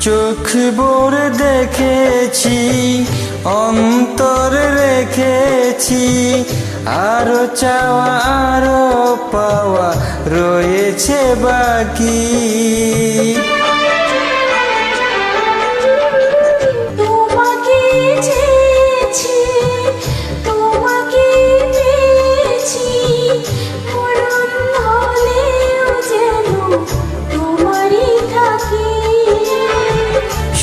চোখ বোর দেখেছি অন্তর রেখেছি। আরও চাওয়া আরও পাওয়া রয়েছে বাকি।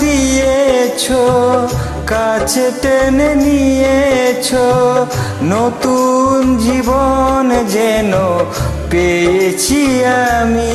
দিয়েছ কাছে টেনে নিয়েছ নতুন জীবন যেন পেয়েছি আমি।